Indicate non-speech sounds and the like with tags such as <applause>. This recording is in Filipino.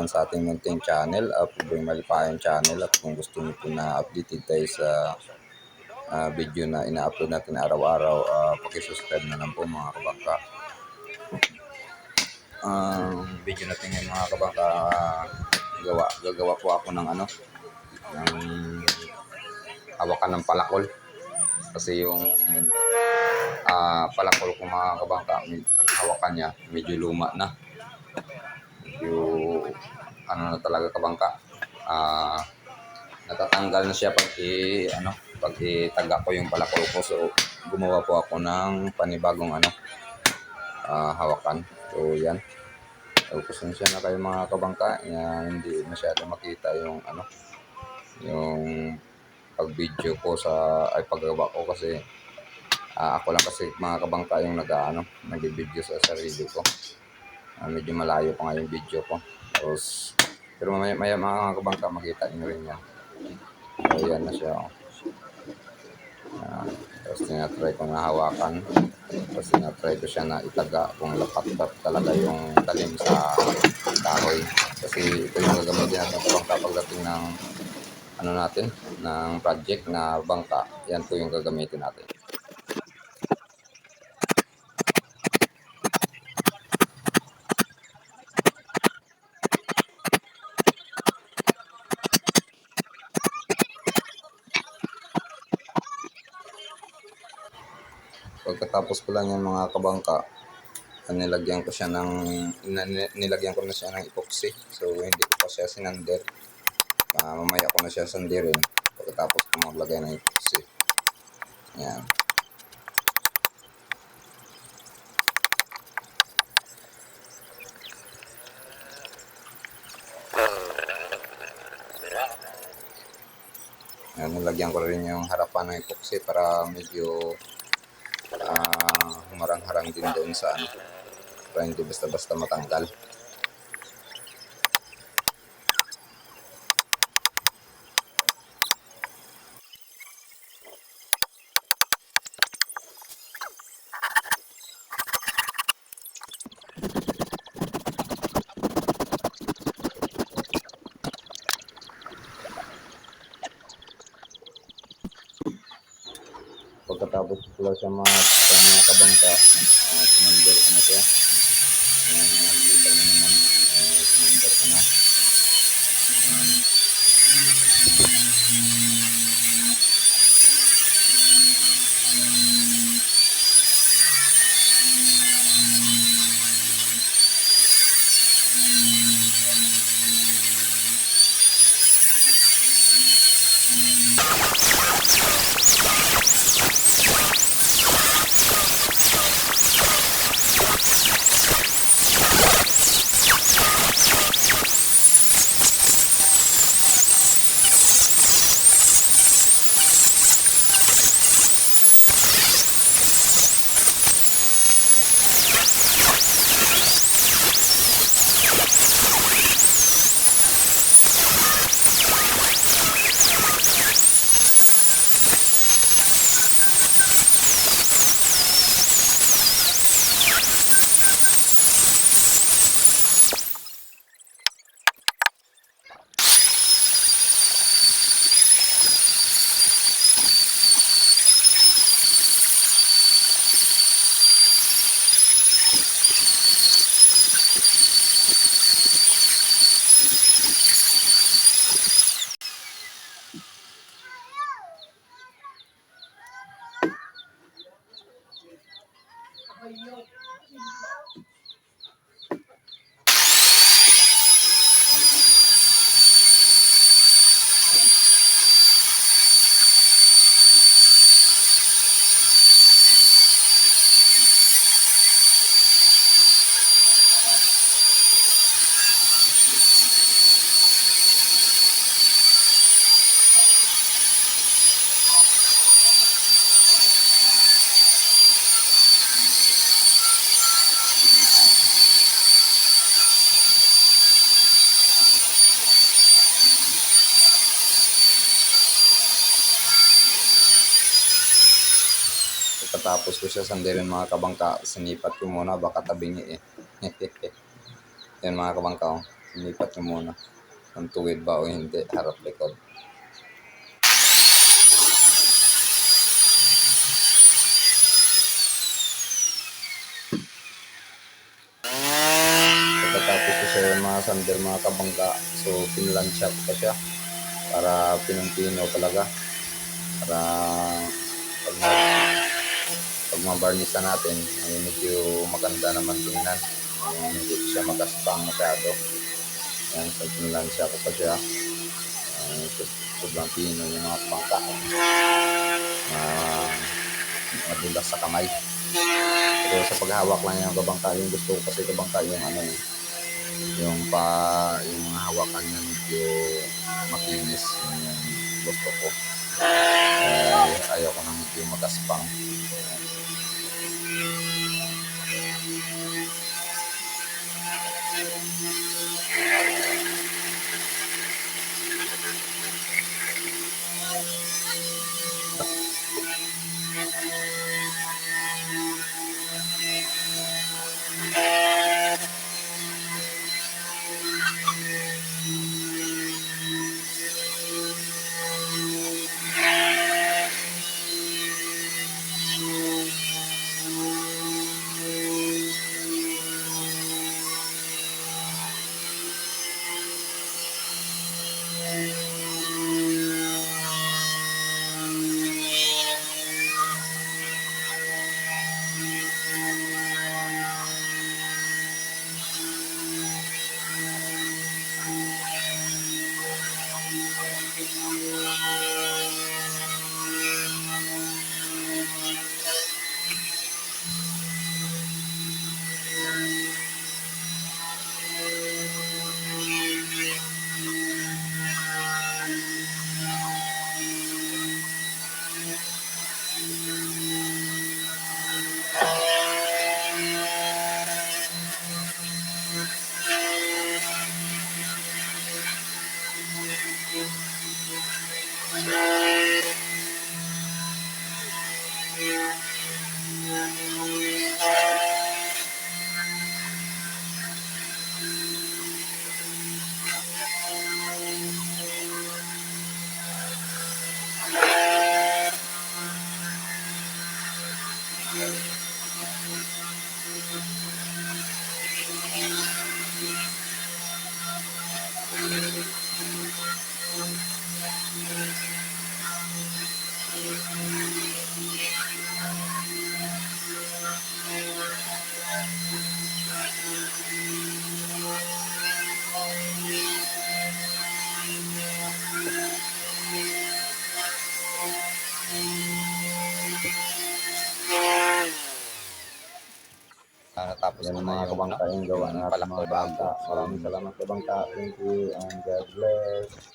naman sa ating munting channel, uh, Pubring Malipayan channel at kung gusto niyo po na updated tayo sa ah, video na ina-upload natin araw-araw, uh, pakisubscribe na lang po mga kabangka. Ang video natin ngayon mga kabangka, ah, gawa, gagawa po ako ng ano, ng hawakan ng palakol. Kasi yung ah palakol ko mga kabangka, hawakan niya, medyo luma na. Medyo ano na talaga kabangka. Ah natatanggal na siya pag i ano, pag itaga ko yung palakol ko. So gumawa po ako ng panibagong ano ah, hawakan. So yan. So pasensya na kayo mga kabangka, na hindi masyado makita yung ano yung pag-video ko sa ay paggawa ko kasi ah, ako lang kasi mga kabangka yung nag ano, nag-video sa sarili ko. Ah, medyo malayo pa nga yung video ko. Tapos, pero mamaya maya mga kabangka makita nyo rin yan. So, yan na siya. Yan. Tapos tinatry ko na hawakan. Tapos tinatry ko siya na itaga kung lapat-lapat talaga yung talim sa kahoy. Kasi ito yung gagamitin natin sa bangka pagdating ng ano natin, ng project na bangka. Yan po yung gagamitin natin. Pagkatapos ko lang yan mga kabangka, ah, nilagyan ko siya ng nilagyan ko na siya ng epoxy. So hindi ko pa siya sinander. Ah, mamaya ko na siya sandirin pagkatapos ko maglagay ng epoxy. Yan. Yan, nilagyan ko rin yung harapan ng epoxy para medyo din doon sa ano para hindi basta-basta matanggal. Ko pala siya mga, sa mga kabangka, uh, sumandar ko na siya. Pagkatapos ko siya sandirin mga kabangka, sinipat ko muna baka tabingi eh. <laughs> Yan mga kabangka. Oh. Lipat nyo muna. Kung tuwid ba o hindi, harap likod. Pagkatapos ko siya mga sander, mga kabangga, so pinlansya ko pa siya para pinong-pino talaga. Para pag, ma pag mabarnisa natin, ay medyo maganda naman tingnan. Ay, hindi siya magaspang masyado. Yan, so pinlansya ko pa siya. Ay, so- sobrang pino yung mga bangka. Uh, madulas sa kamay. Pero sa paghawak lang yung kabangka, yung gusto ko kasi kabangka yung ano yung pa yung mga hawakan niya medyo makinis yung gusto ko. Eh, ayaw na medyo magaspang. Ah, mga yung kabangka yung gawa ng ating mga bangka. Maraming salamat kabangka. Thank you and God bless.